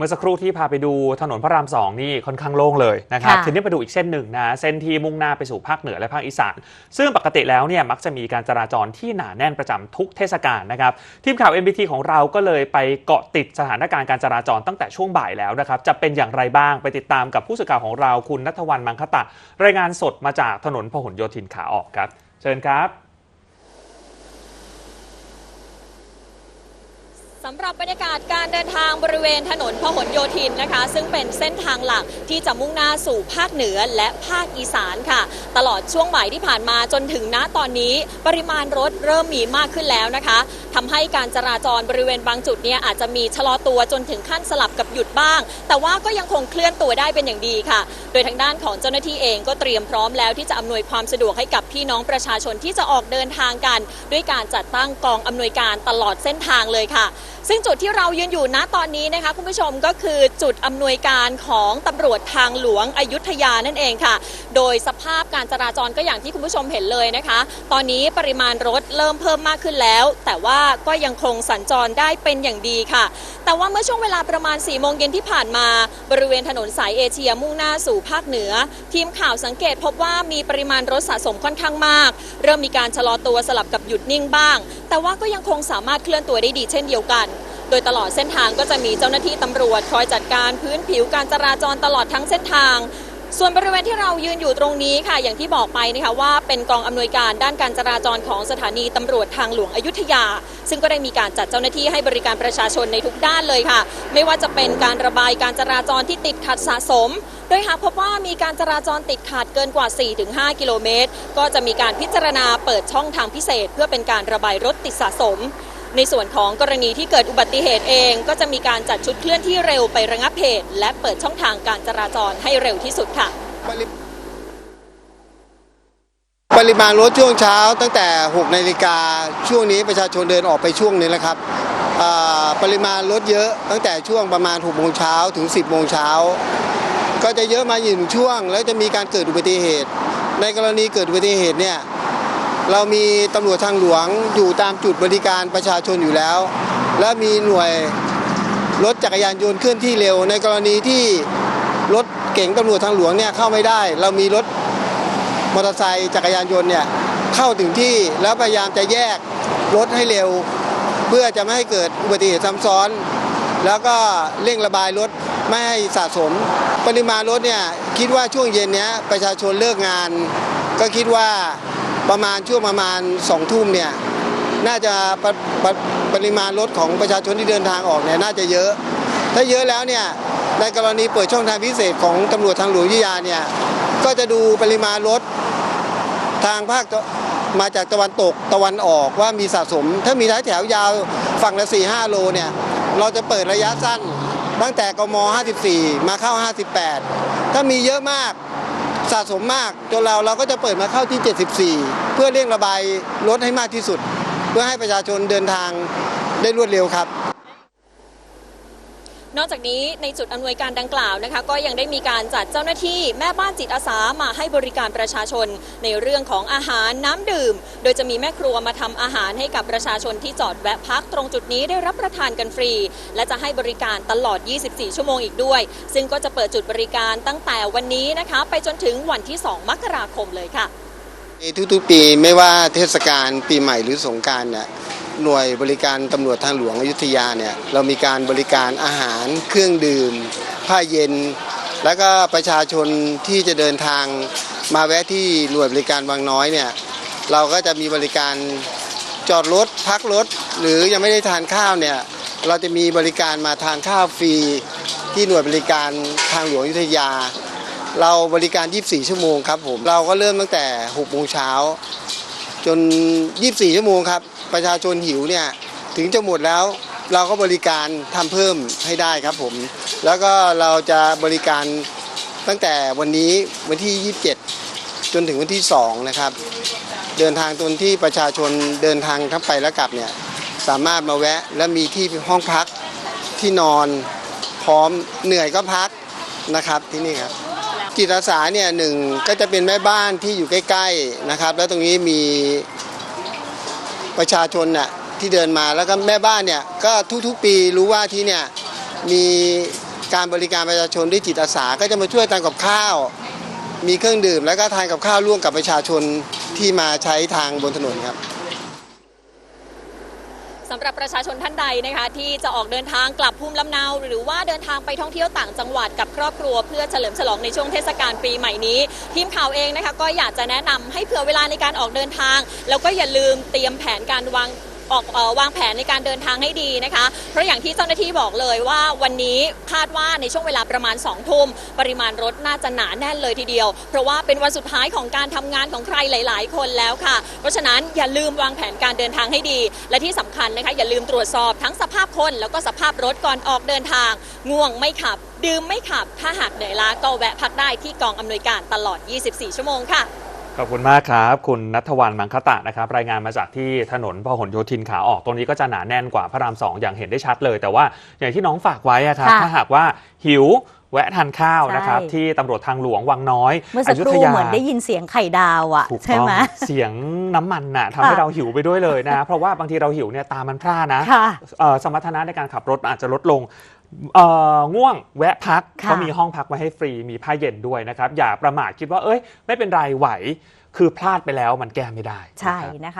มื่อสักครู่ที่พาไปดูถนนพระรามสองนี่ค่อนข้างโล่งเลยนะครับค่ะทีนี้มาดูอีกเส้นหนึ่งนะเส้นที่มุ่งหน้าไปสู่ภาคเหนือและภาคอีสาน ซึ่งปกติแล้วเนี่ยมักจะมีการจราจรที่หนาแน่นประจำทุกเทศกาลนะครับทีมข่าว MBT ของเราก็เลยไปเกาะติดสถานการณ์การจราจรตั้งแต่ช่วงบ่ายแล้วนะครับจะเป็นอย่างไรบ้างไปติดตามกับผู้สื่อข่าวของเราคุณนัทวันมังคตะ รายงานสดมาจากถนนพหลโยธินขาออกครับ เชิญครับ สำหรับบรรยากาศการเดินทางบริเวณถนนพหลโยธินนะคะ ซึ่งเป็นเส้นทางหลักที่จะมุ่งหน้าสู่ภาคเหนือและภาคอีสานค่ะ ตลอดช่วงบ่ายที่ผ่านมาจนถึงณตอนนี้ ปริมาณรถเริ่มมีมากขึ้นแล้วนะคะทำให้การจราจรบริเวณบางจุดเนี่ยอาจจะมีชะลอตัวจนถึงขั้นสลับกับหยุดบ้าง แต่ว่าก็ยังคงเคลื่อนตัวได้เป็นอย่างดีค่ะ โดยทางด้านของเจ้าหน้าที่เองก็เตรียมพร้อมแล้วที่จะอำนวยความสะดวกให้กับพี่น้องประชาชนที่จะออกเดินทางกัน ด้วยการจัดตั้งกองอำนวยการตลอดเส้นทางเลยค่ะ ซึ่งจุดที่เรายืนอยู่ณตอนนี้นะคะคุณผู้ชมก็คือจุดอำนวยการของตำรวจทางหลวงอยุธยานั่นเองค่ะ โดยสภาพการจราจรก็อย่างที่คุณผู้ชมเห็นเลยนะคะ ตอนนี้ปริมาณรถเริ่มเพิ่มมากขึ้นแล้ว แต่ว่าก็ยังคงสัญจรได้เป็นอย่างดีค่ะ แต่ว่าเมื่อช่วงเวลาประมาณ4ี่โมงเย็นที่ผ่านมา บริเวณถนนสายเอเชียมุ่งหน้าสู่ภาคเหนือ ทีมข่าวสังเกตพบว่ามีปริมาณรถสะสมค่อนข้างมาก เริ่มมีการชะลอตัวสลับกับหยุดนิ่งบ้าง แต่ว่าก็ยังคงสามารถเคลื่อนตัวได้ดีเช่นเดียวกัน โดยตลอดเส้นทางก็จะมีเจ้าหน้าที่ตำรวจคอยจัดการพื้นผิวการจราจรตลอดทั้งเส้นทาง ส่วนบริเวณที่เรายืนอยู่ตรงนี้ค่ะ อย่างที่บอกไปนะคะว่าเป็นกองอำนวยการด้านการจราจรของสถานีตำรวจทางหลวงอยุธยา ซึ่งก็ได้มีการจัดเจ้าหน้าที่ให้บริการประชาชนในทุกด้านเลยค่ะ ไม่ว่าจะเป็นการระบายการจราจรที่ติดขัดสะสม โดยหากพบว่ามีการจราจรติดขัดเกินกว่า 4-5 กิโลเมตร ก็จะมีการพิจารณาเปิดช่องทางพิเศษ เพื่อเป็นการระบายรถติดสะสม ในส่วนของกรณีที่เกิดอุบัติเหตุเอง ก็จะมีการจัดชุดเคลื่อนที่เร็วไประงับเหตุ และเปิดช่องทางการจราจรให้เร็วที่สุดค่ะ ปริมาณรถช่วงเช้าตั้งแต่ 6นาฬิกาช่วงนี้ประชาชนเดินออกไปช่วงนี้แล้วครับปริมาณรถเยอะตั้งแต่ช่วงประมาณ6โมงเช้าถึง 10โมงเช้าก็จะเยอะมาอยู่ถึงช่วง แล้วจะมีการเกิดอุบัติเหตุ ในกรณีเกิดอุบัติเหตุเนี่ย เรามีตำรวจทางหลวงอยู่ตามจุดบริการประชาชนอยู่แล้ว และมีหน่วยรถจักรยานยนต์เคลื่อนที่เร็ว ในกรณีที่รถเก๋งตำรวจทางหลวงเนี่ยเข้าไม่ได้ เรามีรถมอเตอร์ไซค์จักรยานยนต์เนี่ยเข้าถึงที่แล้วพยายามจะแยกรถให้เร็ว เพื่อจะไม่ให้เกิดอุบัติเหตุซ้ำซ้อน แล้วก็เร่งระบายรถไม่ให้สะสม ปริมาณรถเนี่ยคิดว่าช่วงเย็นเนี้ยประชาชนเลิกงาน ก็คิดว่า ประมาณช่วงประมาณสองทุ่มเนี่ยน่าจะปรปรปริมาณรถของประชาชนที่เดินทางออกเนี่ยน่าจะเยอะ ถ้าเยอะแล้วเนี่ยในกรณีเปิดช่องทางพิเศษของตำรวจทางหลวงวิทยาเนี่ยก็จะดูปริมาณรถทางภาคมาจากตะวันตกตะวันออกว่ามีสะสม ถ้ามีท้ายแถวยาวฝั่งละ 4 5 โลเนี่ยเราจะเปิดระยะสั้นตั้งแต่กม 54 มาเข้า 58 ถ้ามีเยอะมาก สะสมมากจนเราเราก็จะเปิดมาเข้าที่ 74 เพื่อเร่งระบายรถให้มากที่สุด เพื่อให้ประชาชนเดินทางได้รวดเร็วครับ นอกจากนี้ในจุดอำนวยการดังกล่าวนะคะ ก็ยังได้มีการจัดเจ้าหน้าที่แม่บ้านจิตอาสามาให้บริการประชาชน ในเรื่องของอาหารน้ำดื่ม โดยจะมีแม่ครัวมาทำอาหารให้กับประชาชนที่จอดแวะพักตรงจุดนี้ได้รับประทานกันฟรี และจะให้บริการตลอด 24 ชั่วโมงอีกด้วย ซึ่งก็จะเปิดจุดบริการตั้งแต่วันนี้นะคะ ไปจนถึงวันที่ 2 มกราคมเลยค่ะ ในทุกๆปีไม่ว่าเทศกาลปีใหม่หรือสงการเนี่ย หน่วยบริการตำรวจทางหลวงอยุธยาเนี่ยเรามีการบริการอาหารเครื่องดื่ม ผ้าเย็น แล้วก็ประชาชนที่จะเดินทางมาแวะที่หน่วยบริการบางน้อยเนี่ยเราก็จะมีบริการจอดรถพักรถ หรือยังไม่ได้ทานข้าวเนี่ยเราจะมีบริการมาทานข้าวฟรีที่หน่วยบริการทางหลวงอยุธยา เราบริการ 24 ชั่วโมงครับผม เราก็เริ่มตั้งแต่6โมงเช้า จน 24 ชั่วโมงครับ ประชาชนหิวเนี่ยถึงจะหมดแล้วเราก็บริการทำเพิ่มให้ได้ครับผม แล้วก็เราจะบริการตั้งแต่วันนี้วันที่ 27 จนถึงวันที่ 2 นะครับ เดินทางตรงที่ประชาชนเดินทางทั้งไปและกลับเนี่ยสามารถมาแวะและมีที่ห้องพักที่นอนพร้อมเหนื่อยก็พักนะครับที่นี่ครับ จิตอาสาเนี่ยหนึ่งก็จะเป็นแม่บ้านที่อยู่ใกล้ๆนะครับ แล้วตรงนี้มีประชาชนน่ะที่เดินมาแล้วก็แม่บ้านเนี่ยก็ทุกๆปีรู้ว่าที่เนี่ยมีการบริการประชาชนด้วยจิตอาสาก็จะมาช่วยทำกับข้าว มีเครื่องดื่ม แล้วก็ทานกับข้าวร่วมกับประชาชนที่มาใช้ทางบนถนนครับ สำหรับประชาชนท่านใดนะคะที่จะออกเดินทางกลับภูมิลำเนา หรือว่าเดินทางไปท่องเที่ยวต่างจังหวัดกับครอบครัว เพื่อเฉลิมฉลองในช่วงเทศกาลปีใหม่นี้ ทีมข่าวเองนะคะก็อยากจะแนะนำให้เผื่อเวลาในการออกเดินทาง แล้วก็อย่าลืมเตรียมแผนการวาง ออกออวางแผนในการเดินทางให้ดีนะคะ เพราะอย่างที่เจ้าหน้าที่บอกเลยว่าวันนี้คาดว่าในช่วงเวลาประมาณ2องทุ่มปริมาณรถน่าจะหนาแน่นเลยทีเดียว เพราะว่าเป็นวันสุดท้ายของการทำงานของใครหลาย ๆ คนแล้วค่ะ เพราะฉะนั้นอย่าลืมวางแผนการเดินทางให้ดี และที่สำคัญนะคะ อย่าลืมตรวจสอบทั้งสภาพคน แล้วก็สภาพรถก่อนออกเดินทาง ง่วงไม่ขับ ดื่มไม่ขับ ถ้าหากเหนื่อยล้าก็แวะพักได้ที่กองอำนวยการตลอด 24 ชั่วโมงค่ะ ขอบคุณมากครับ คุณนัทวันมังคตะนะครับ รายงานมาจากที่ถนนพหลโยธินขาออกตรงนี้ก็จะหนาแน่นกว่าพระรามสองอย่างเห็นได้ชัดเลย แต่ว่าอย่างที่น้องฝากไว้อะครับค่ะถ้าหากว่าหิวแวะทานข้าวนะครับ ใช่ ที่ตำรวจทางหลวงวังน้อยเมื่อสักครู่เหมือนได้ยินเสียงไข่ดาวอะถูกใช่ต้องไหม เสียงน้ำมันน่ะทำให้ค่ะ เราหิวไปด้วยเลยนะ เพราะว่าบางทีเราหิวเนี่ยตามันพร่านะ ค่ะ เอ่อสมรรถนะในการขับรถอาจจะลดลง เอ่อง่วงแวะพักค่ะ เขามีห้องพักไว้ให้ฟรีมีผ้าเย็นด้วยนะครับ อย่าประมาทคิดว่าเอ้ยไม่เป็นไรไหว คือพลาดไปแล้วมันแก้ไม่ได้ใช่นะครับนะคะ